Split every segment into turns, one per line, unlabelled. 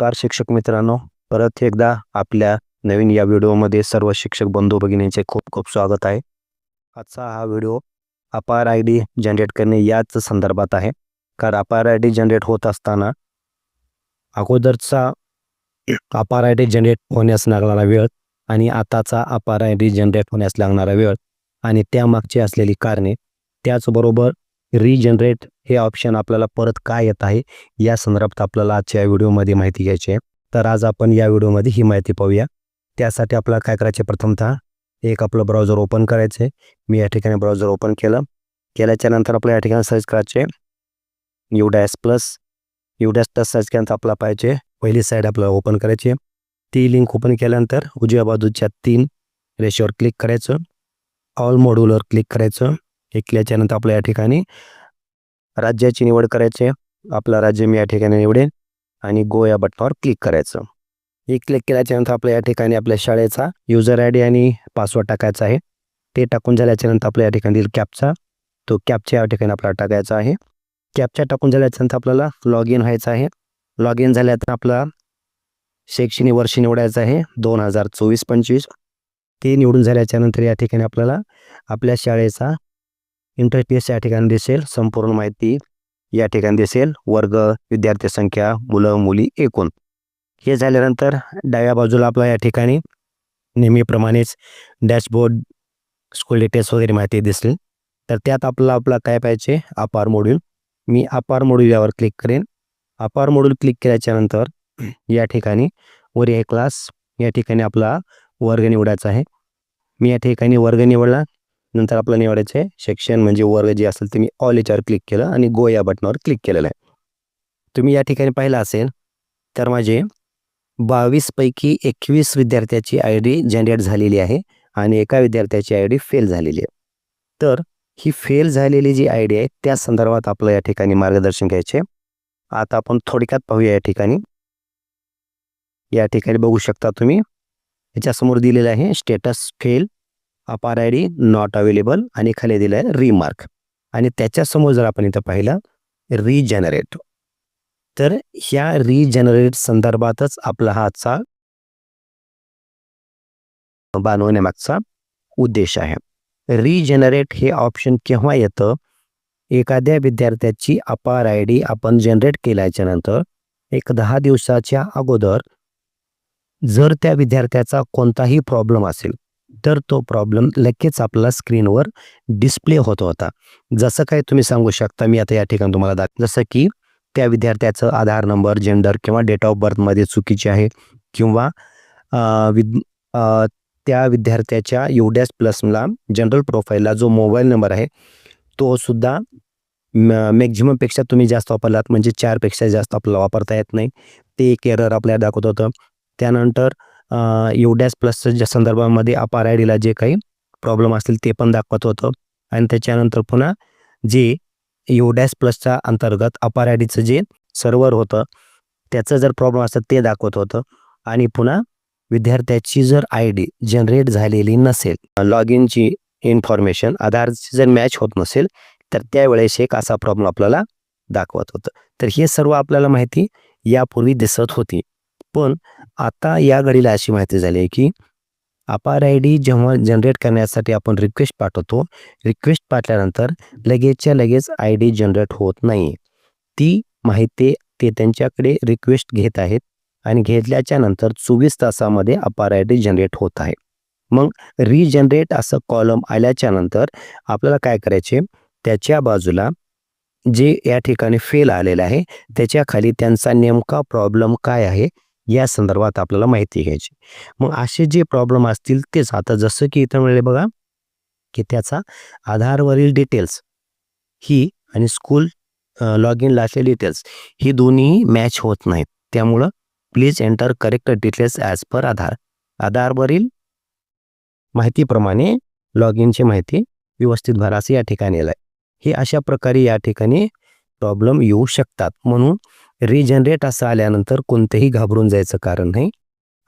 नमस्कार शिक्षक मित्रांनो. परत एकदा आपल्या नवीन या व्हिडिओमध्ये सर्व शिक्षक बंधू भगिनींचे खूप खूप स्वागत आहे. आजचा हा व्हिडिओ अपार आय डी जनरेट करणे याच संदर्भात आहे. कारण अपार आय डी जनरेट होत असताना अगोदरचा अपार आय डी जनरेट होण्यास लागणारा वेळ आणि आताचा अपार आय डी जनरेट होण्यास लागणारा वेळ आणि त्यामागची असलेली कारणे त्याचबरोबर रिजनरेट हे ऑप्शन आपल्याला परत काय येत आहे या संदर्भात आपल्याला आजच्या व्हिडिओमध्ये माहिती घ्यायची आहे. तर आज आपण या व्हिडिओमध्ये ही माहिती पाहूया. त्यासाठी आपल्याला काय करायचे? प्रथमतः एक आपलं ब्राउझर ओपन करायचे मी या ठिकाणी ब्राउझर ओपन केलं. केल्याच्यानंतर आपल्या या ठिकाणी सर्च करायचे. U dash plus U dash plus search केल्यानंतर आपला पाहिजे पहिली साईड आपल्याला ओपन करायची. ती लिंक ओपन केल्यानंतर उजव्या बाजूच्या तीन रेषेवर क्लिक करायचं. ऑल मॉड्यूलवर क्लिक करायचं. हे केल्याच्यानंतर आपल्या या ठिकाणी राज्याची निवड करायची आपला राज्य मी या ठिकाणी निवडेन आणि गो या बटनावर क्लिक करायचं. हे क्लिक केल्याच्यानंतर आपल्या या ठिकाणी आपल्या शाळेचा युजर आय डी आणि पासवर्ड टाकायचा आहे. ते टाकून झाल्याच्यानंतर आपल्या या ठिकाणी कॅपचा तो कॅपच्या या ठिकाणी आपल्याला टाकायचा आहे. कॅपच्या टाकून झाल्याच्यानंतर आपल्याला लॉग इन व्हायचं आहे. लॉग इन झाल्यानंतर आपला शैक्षणिक वर्ष निवडायचं आहे. दोन हजार चोवीस पंचवीस. ते निवडून झाल्याच्यानंतर या ठिकाणी आपल्याला आपल्या शाळेचा इंटरफेस या ठिकाणी दिसेल. संपूर्ण माहिती या ठिकाणी दिसेल. वर्ग विद्यार्थी संख्या मुलं मुली एकूण. हे झाल्यानंतर डाव्या बाजूला आपला या ठिकाणी नेहमीप्रमाणेच डॅशबोर्ड स्कूल डिटेल्स वगैरे माहिती दिसेल. तर त्यात आपला आपला काय पाहिजे? अपार मॉड्यूल मी अपार मॉड्यूल यावर क्लिक करेन. अपार मॉड्यूल क्लिक केल्याच्यानंतर या ठिकाणी वर आहे क्लास या ठिकाणी आपला वर्ग निवडायचा आहे. मी या ठिकाणी वर्ग निवडला. नंतर आपलं निवडायचं आहे सेक्शन म्हणजे वर्ग जे असेल ते मी ऑल याच्यावर क्लिक केलं आणि गो या बटनावर क्लिक केलेलं आहे. तुम्ही या ठिकाणी पाहिलं असेल तर माझे बावीसपैकी एकवीस विद्यार्थ्याची आय डी जनरेट झालेली आहे आणि एका विद्यार्थ्याची आय डी फेल झालेली आहे. तर ही फेल झालेली जी आय डी आहे त्या संदर्भात आपलं या ठिकाणी मार्गदर्शन घ्यायचे. आता आपण थोडक्यात पाहूया या ठिकाणी. या ठिकाणी बघू शकता तुम्ही याच्यासमोर दिलेलं आहे status fail APAAR I D not available आणि खाली दिलं आहे रिमार्क आणि त्याच्यासमोर जर आपण इथं पाहिलं रिजनरेट तर ह्या रिजनरेट संदर्भातच आपला हा आजचा बनवण्यामागचा उद्देश आहे. रिजनरेट हे ऑप्शन केव्हा येतं? एखाद्या विद्यार्थ्याची अपार आय डी आपण जनरेट केल्याच्यानंतर एक दहा दिवसाच्या अगोदर जर त्या विद्यार्थ्याचा कोणताही प्रॉब्लेम असेल तर तो प्रॉब्लेम लगेच आपला स्क्रीनवर डिस्प्ले होत होता. जसं काय तुम्ही सांगू शकता मी आता या ठिकाणी तुम्हाला दाख जसं की त्या विद्यार्थ्याचं आधार नंबर जेंडर किंवा डेट ऑफ बर्थमध्ये चुकीचे आहे किंवा विद त्या विद्यार्थ्याच्या युडॅस प्लसला जनरल प्रोफाईलला जो मोबाईल नंबर आहे तो सुद्धा मॅक्झिममपेक्षा तुम्ही जास्त वापरलात म्हणजे चारपेक्षा जास्त आपल्याला वापरता येत नाही. ते एक एरर आपल्याला दाखवत होतं. त्यानंतर युडॅस प्लसच्या संदर्भामध्ये अपार आय डीला जे काही प्रॉब्लेम असतील ते पण दाखवत होतं. आणि त्याच्यानंतर पुन्हा जे युडॅस प्लसच्या अंतर्गत अपार आय डीचं जे सर्व्हर होतं त्याचं जर प्रॉब्लेम असतं ते दाखवत होतं. आणि पुन्हा विद्यार्थ्याची जर आय डी जनरेट झालेली नसेल लॉग इनची इन्फॉर्मेशन आधारची जर मॅच होत नसेल तर त्यावेळेस एक असा प्रॉब्लेम आपल्याला दाखवत होतं. तर हे सर्व आपल्याला माहिती यापूर्वी दिसत होती. पण आता या घडीला अशी माहिती झाली आहे की अपार आय डी जेव्हा जनरेट करण्यासाठी आपण रिक्वेस्ट पाठवतो रिक्वेस्ट पाठल्यानंतर लगेचच्या लगेच आय डी जनरेट होत नाही. ती माहिती ते त्यांच्याकडे रिक्वेस्ट घेत आहेत आणि घेतल्याच्या नंतर चोवीस तासामध्ये अपार आय डी जनरेट होत आहे. मग रिजनरेट असं कॉलम आल्याच्यानंतर आपल्याला काय करायचे? त्याच्या बाजूला जे या ठिकाणी फेल आलेलं आहे त्याच्याखाली त्यांचा नेमका प्रॉब्लेम काय आहे? या संदर्भात आपल्याला माहिती घ्यायची. मग असे जे प्रॉब्लेम असतील तेच. आता जसं की इथं मिळेल बघा की त्याचा आधारवरील डिटेल्स ही आणि school log in lastly details ही दोन्ही मॅच होत नाहीत. त्यामुळं please enter correct details as per Aadhaar. आधारवरील माहितीप्रमाणे लॉग इनची माहिती व्यवस्थित भरा असं या ठिकाणी येईल हे अशा प्रकारे या ठिकाणी प्रॉब्लेम येऊ शकतात. म्हणून रिजनरेट असं आल्यानंतर कोणतंही घाबरून जायचं कारण नाही.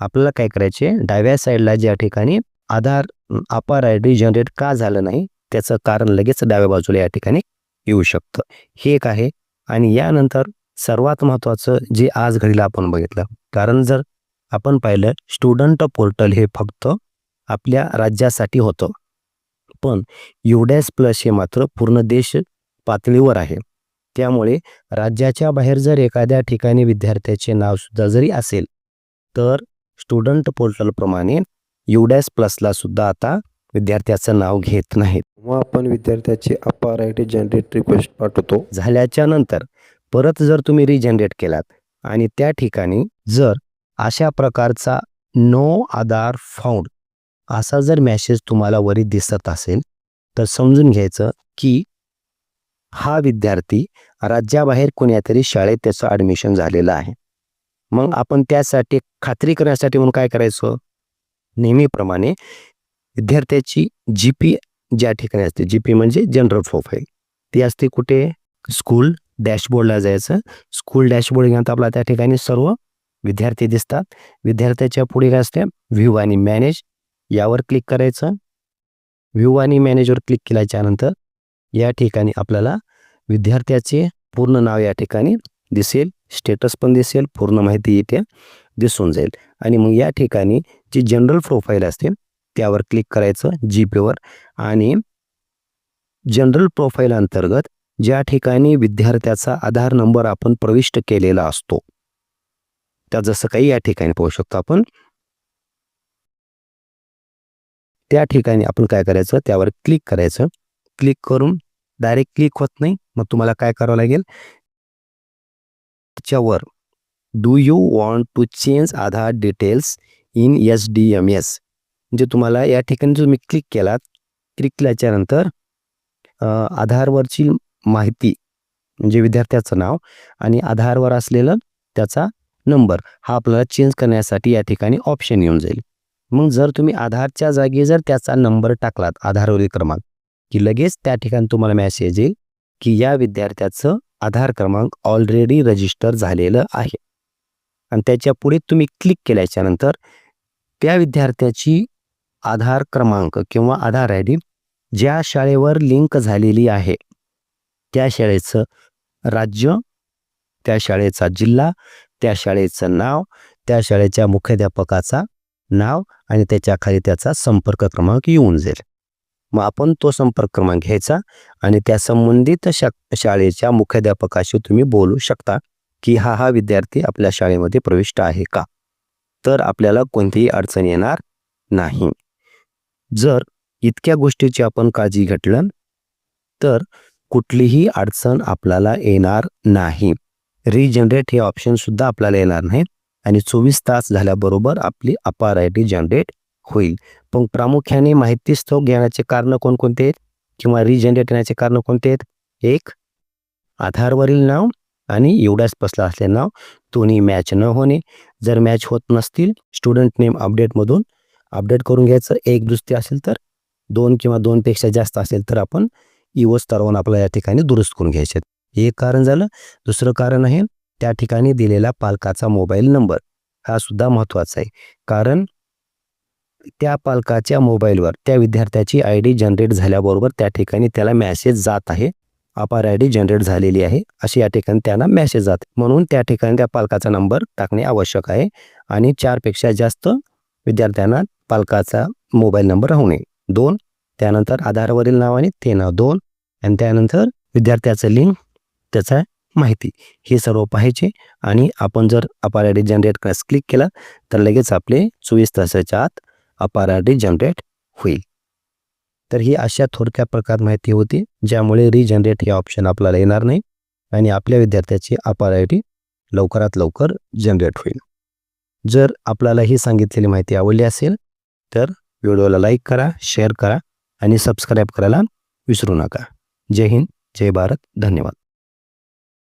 आपल्याला काय करायचे डाव्या साईडला ज्या ठिकाणी आधार अपार आय रिजनरेट का झालं नाही त्याचं कारण लगेच डाव्या बाजूला या ठिकाणी येऊ शकतं. हे एक आहे. आणि यानंतर सर्वात महत्त्वाचं जे आज घडीला आपण बघितलं. कारण जर आपण पाहिलं स्टुडंट पोर्टल हे फक्त आपल्या राज्यासाठी होतं. पण युडॅस प्लस हे मात्र पूर्ण देश पातळीवर आहे. त्यामुळे राज्याच्या बाहेर जर एखाद्या ठिकाणी विद्यार्थ्याचे नाव सुद्धा जरी असेल तर स्टुडंट पोर्टलप्रमाणे युडॅस प्लसला सुद्धा आता विद्यार्थ्याचं नाव घेत नाहीत.
मग आपण विद्यार्थ्याची APAAR I T generate request पाठवतो.
झाल्याच्यानंतर परत जर तुम्ही रिजनरेट केलात आणि त्या ठिकाणी जर अशा प्रकारचा नो आधार फाउंड असा जर मेसेज तुम्हाला वरी दिसत असेल तर समजून घ्यायचं की हा विद्यार्थी राज्याबाहेर कुण्यातरी शाळेत त्याचं ॲडमिशन झालेलं आहे. मग आपण त्यासाठी खात्री करण्यासाठी म्हणून काय करायचं? नेहमीप्रमाणे विद्यार्थ्याची जी पी ज्या ठिकाणी असते जी पी म्हणजे जनरल प्रोफाईल ती असते कुठे? स्कूल डॅशबोर्डला जायचं. स्कूल डॅशबोर्ड घेऊन आपला त्या ठिकाणी सर्व विद्यार्थी दिसतात. विद्यार्थ्याच्या पुढे काय असते? व्ह्यू आणि मॅनेज यावर क्लिक करायचं. व्ह्यू आणि मॅनेजवर क्लिक केल्याच्यानंतर या ठिकाणी आपल्याला विद्यार्थ्याचे पूर्ण नाव या ठिकाणी दिसेल. स्टेटस पण दिसेल. पूर्ण माहिती इथे दिसून जाईल. आणि मग या ठिकाणी जी जनरल प्रोफाईल असते त्यावर क्लिक करायचं जी पेवर आणि जनरल प्रोफाईल अंतर्गत ज्या ठिकाणी विद्यार्थ्याचा आधार नंबर आपण प्रविष्ट केलेला असतो त्या जसं काही या ठिकाणी पाहू शकतो आपण. त्या ठिकाणी आपण काय करायचं? त्यावर क्लिक करायचं. क्लिक करून डायरेक्ट क्लिक होत नाही. मग तुम्हाला काय करावं लागेल? त्याच्यावर do you want to change Aadhaar details in S D M S म्हणजे तुम्हाला या ठिकाणी जो मी क्लिक केलात क्लिक केल्याच्यानंतर आधारवरची माहिती म्हणजे विद्यार्थ्याचं नाव आणि आधारवर असलेलं त्याचा नंबर हा आपल्याला चेंज करण्यासाठी या ठिकाणी ऑप्शन येऊन जाईल. मग जर तुम्ही आधारच्या जागी जर त्याचा नंबर टाकलात आधारवरील क्रमांक की लगेच त्या ठिकाणी तुम्हाला मेसेज येईल की या विद्यार्थ्याचं आधार क्रमांक ऑलरेडी रजिस्टर झालेलं आहे. आणि त्याच्या पुढे तुम्ही क्लिक केल्याच्यानंतर त्या विद्यार्थ्याची आधार क्रमांक किंवा आधार आय डी ज्या शाळेवर लिंक झालेली आहे त्या शाळेचं राज्य त्या शाळेचा जिल्हा त्या शाळेचं नाव त्या शाळेच्या मुख्याध्यापकाचा नाव आणि त्याच्याखाली त्याचा संपर्क क्रमांक येऊन जाईल. मग आपण तो संपर्क क्रमांक घ्यायचा आणि त्या संबंधित शा शाळेच्या मुख्याध्यापकाशी तुम्ही बोलू शकता की हा हा विद्यार्थी आपल्या शाळेमध्ये प्रविष्ट आहे का? तर आपल्याला कोणतीही अडचण येणार नाही. जर इतक्या गोष्टीची आपण काळजी घेतलं तर कुठलीही अडचण आपल्याला येणार नाही. रिजनरेट हे ऑप्शन सुद्धा आपल्याला येणार नाही आणि चोवीस तास झाल्याबरोबर आपली अपार आय जनरेट होईल. पण प्रामुख्याने माहिती स्थळ घेण्याचे कारण कोणकोणते आहेत? किंवा रिजनरेट येण्याचे कारण कोणते आहेत? एक आधारवरील नाव आणि एवढ्याच पसला असले नाव. दोन्ही मॅच न होणे. जर मॅच होत नसतील स्टुडंट नेम अपडेटमधून अपडेट करून घ्यायचं. एक दुसरी असेल तर दोन किंवा दोनपेक्षा जास्त असेल तर आपण इवो स्तरावरून आपल्याला या ठिकाणी दुरुस्त करून घ्यायचे एक कारण झालं. दुसरं कारण आहे त्या ठिकाणी दिलेला पालकाचा मोबाईल नंबर हा सुद्धा महत्त्वाचा आहे. कारण त्या पालकाच्या मोबाईलवर त्या विद्यार्थ्याची आय डी जनरेट झाल्याबरोबर त्या ठिकाणी त्याला मॅसेज जात आहे. अपार आय डी जनरेट झालेली आहे. अशी या ठिकाणी त्यांना मॅसेज जात. म्हणून त्या ठिकाणी त्या पालकाचा नंबर टाकणे आवश्यक आहे आणि चारपेक्षा जास्त विद्यार्थ्यांना पालकाचा मोबाईल नंबर राहू नये. दोन त्यानंतर आधारवरील नाव आणि ते नाव. दोन आणि त्यानंतर विद्यार्थ्याचं लिंक त्याचा माहिती. हे सर्व पाहायचे आणि आपण जर अपार आय डी जनरेट क्लिक केला तर लगेच आपले चोवीस तासाच्या आत अपार आय डी जनरेट होईल. तर ही अशा थोडक्या प्रकारात माहिती होती ज्यामुळे रिजनरेट हे ऑप्शन आपल्याला येणार नाही आणि आपल्या विद्यार्थ्याची अपार आय डी लवकरात लवकर जनरेट होईल. जर आपल्याला ही सांगितलेली माहिती आवडली असेल तर व्हिडिओला लाईक करा शेअर करा आणि सबस्क्राईब करायला विसरू नका. जय हिंद जय भारत धन्यवाद.